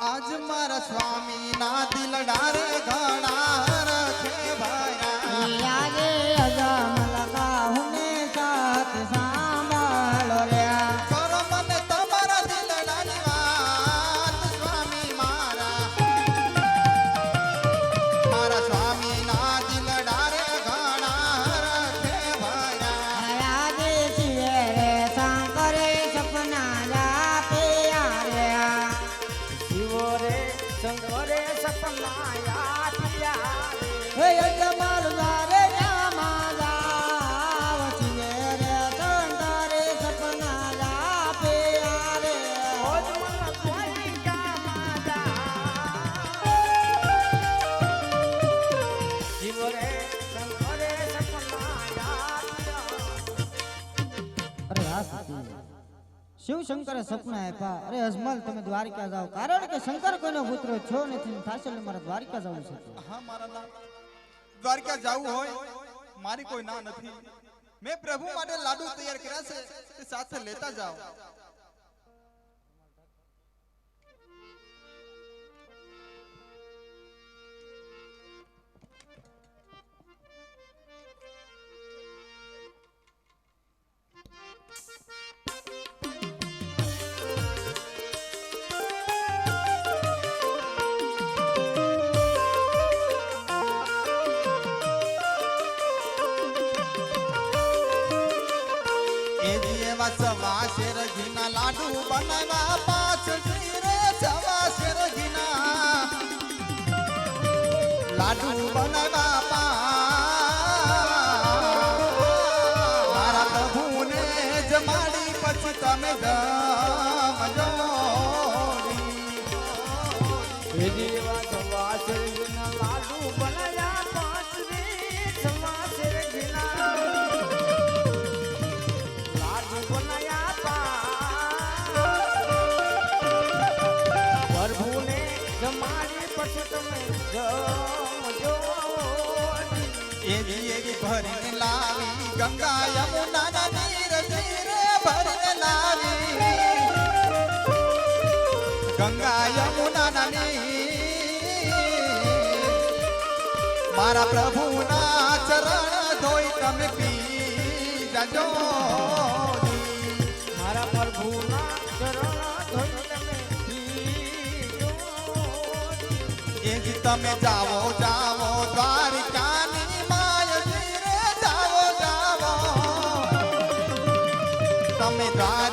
આજ મારા સ્વામી ના દિલડા રે ઘણા શિવ શંકરે સપના આપ્યા, અરે અજમલ, તમે દ્વારિકા જાઓ. કારણ કે શંકર કોઈનો પુત્ર છો નથી થાશે મારા દ્વારિકા જવું છે. હા, મારા ના દ્વારકા જવું હોય, મારી કોઈ ના નથી. મેં પ્રભુ માટે લાડુ તૈયાર કર્યા છે, તે સાથે લેતા જાઓ. જી એવા સવા શેર ઘીના લાડુ બનાવ્યા પાંચ રે સવા શેર ઘીના લાડુ બનાવ્યા મારા પ્રભુને જમાડી પછી તમે જમજો જમાડી પછી તમે જમજો. એવી એવી ભરીને લાવી, ગંગા યમુના ના નીર તીરે ભરીને લાવી. ગંગા યમુના ના નીર. મારા પ્રભુના ચરણ ધોઈ તમે પી જાજો. જી તમે જાવો જાવો દ્વારિકાની માય રે જાવો જાવો તમે દ્વારિકાની